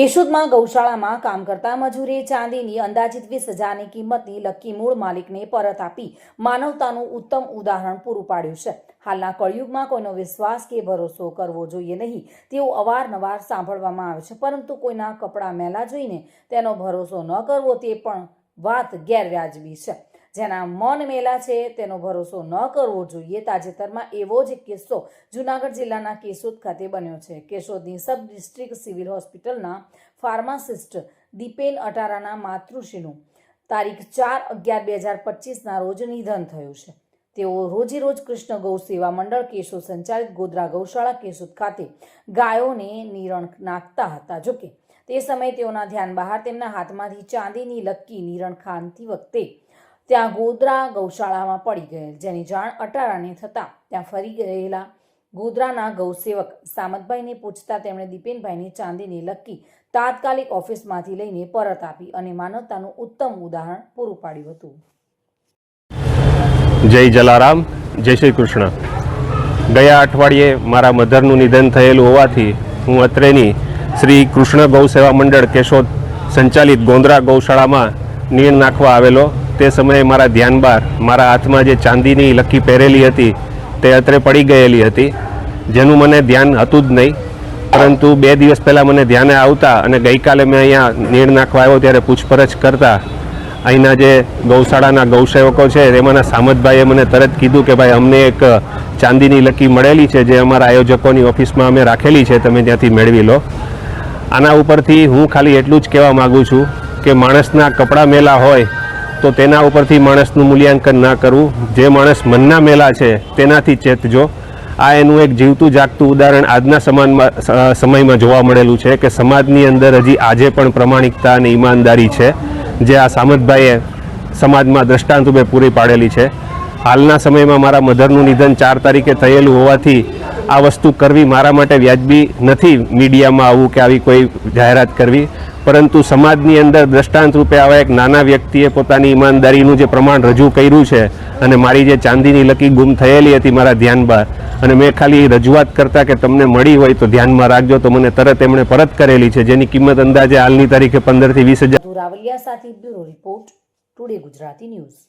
કેશોદમાં ગૌશાળામાં કામ કરતા મજૂરે ચાંદીની અંદાજિત વીસ હજારની કિંમતની લક્કી મૂળ માલિકને પરત આપી માનવતાનું ઉત્તમ ઉદાહરણ પૂરું પાડ્યું છે. હાલના કળયુગમાં કોઈનો વિશ્વાસ કે ભરોસો કરવો જોઈએ નહીં તેવું અવારનવાર સાંભળવામાં આવે છે, પરંતુ કોઈના કપડાં મેલા જોઈને તેનો ભરોસો ન કરવો તે પણ વાત ગેરવ્યાજબી છે. જેના મન મેલા છે, તેનો ભરોસો ન કરવો જોઈએ. તાજેતરમાં એવો જ કિસ્સો જૂનાગઢ જિલ્લાના કેશોદ ખાતે બન્યો છે. કેશોદની સબ ડિસ્ટ્રિક્ટ સિવિલ હોસ્પિટલના ફાર્માસિસ્ટ દીપેન અટારાના માતૃશ્રીનું તારીખ ચાર અગિયાર બે હજાર પચીસના રોજ નિધન થયું છે. તેઓ રોજે રોજ કૃષ્ણ ગૌ સેવા મંડળ કેશોદ સંચાલિત ગોધરા ગૌશાળા કેશોદ ખાતે ગાયોને નિરણ નાખતા હતા. જોકે તે સમયે તેઓના ધ્યાન બહાર તેમના હાથમાંથી ચાંદીની લક્કી નિરણ ખાનતી વખતે ત્યાં ગોધરા ગૌશાળામાં પડી ગયેલ, જેની જાણ અટારાને થતાં ત્યાં ફરી ગયેલા ગોધરાના ગૌસેવક સામતભાઈને પૂછતા તેમણે દીપેનભાઈને ચાંદીની લક્કી તાત્કાલિક ઓફિસમાંથી લઈને પરત આપી અને માનવતાનું ઉત્તમ ઉદાહરણ પૂરું પાડ્યું હતું. જય જલારામ, જય શ્રી કૃષ્ણ. ગયા અઠવાડિયે મારા મધરનું નિધન થયેલું હોવાથી હું અત્રેની શ્રી કૃષ્ણ ગૌ સેવા મંડળ કેશોદ સંચાલિત ગોંદરા ગૌશાળામાં નીણ નાખવા આવેલો તે સમયે મારા ધ્યાન બહાર મારા હાથમાં જે ચાંદીની લકી પહેરેલી હતી, તે અત્રે પડી ગયેલી હતી, જેનું મને ધ્યાન હતું જ નહીં. પરંતુ બે દિવસ પહેલાં મને ધ્યાને આવતા અને ગઈકાલે મેં અહીંયા નીણ નાખવા આવ્યો ત્યારે પૂછપરછ કરતા, અહીંના જે ગૌશાળાના ગૌસેવકો છે, તેમાંના સામતભાઈએ મને તરત કીધું કે ભાઈ, અમને એક ચાંદીની લકી મળેલી છે, જે અમારા આયોજકોની ઓફિસમાં અમે રાખેલી છે, તમે ત્યાંથી મેળવી લો. આના ઉપરથી હું ખાલી એટલું જ કહેવા માગું છું કે માણસના કપડાં મેલા હોય તો તેના ઉપરથી માણસનું મૂલ્યાંકન ના કરવું. જે માણસ મનના મેલા છે, તેનાથી ચેતજો આ એનું એક જીવતું જાગતું ઉદાહરણ આજના સમાજમાં સમયમાં જોવા મળેલું છે કે સમાજની અંદર હજી આજે પણ પ્રમાણિકતા અને ઈમાનદારી છે, જે આ સામતભાઈએ સમાજમાં દ્રષ્ટાંત રૂપે પૂરી પાડેલી છે. હાલના સમયમાં મારા મધરનું નિધન ચાર તારીખે થયેલું હોવાથી આ વસ્તુ કરવી મારા માટે વ્યાજબી નથી મીડિયામાં આવું કે આવી કોઈ જાહેરાત કરવી. પરંતુ સમાજની અંદર દ્રષ્ટાંત રૂપે આવા એક નાના વ્યક્તિએ પોતાની ઈમાનદારીનું જે પ્રમાણ રજૂ કર્યું છે અને મારી જે ચાંદીની લકી ગુમ થયેલી હતી મારા ધ્યાન બહાર, અને મેં ખાલી રજૂઆત કરતા કે તમને મળી હોય તો ધ્યાનમાં રાખજો, તો મને તરત એમણે પરત કરેલી છે, જેની કિંમત અંદાજે હાલની તારીખે પંદરથી વીસ હજાર રાવલિયા સાથે bureau report today Gujarati news.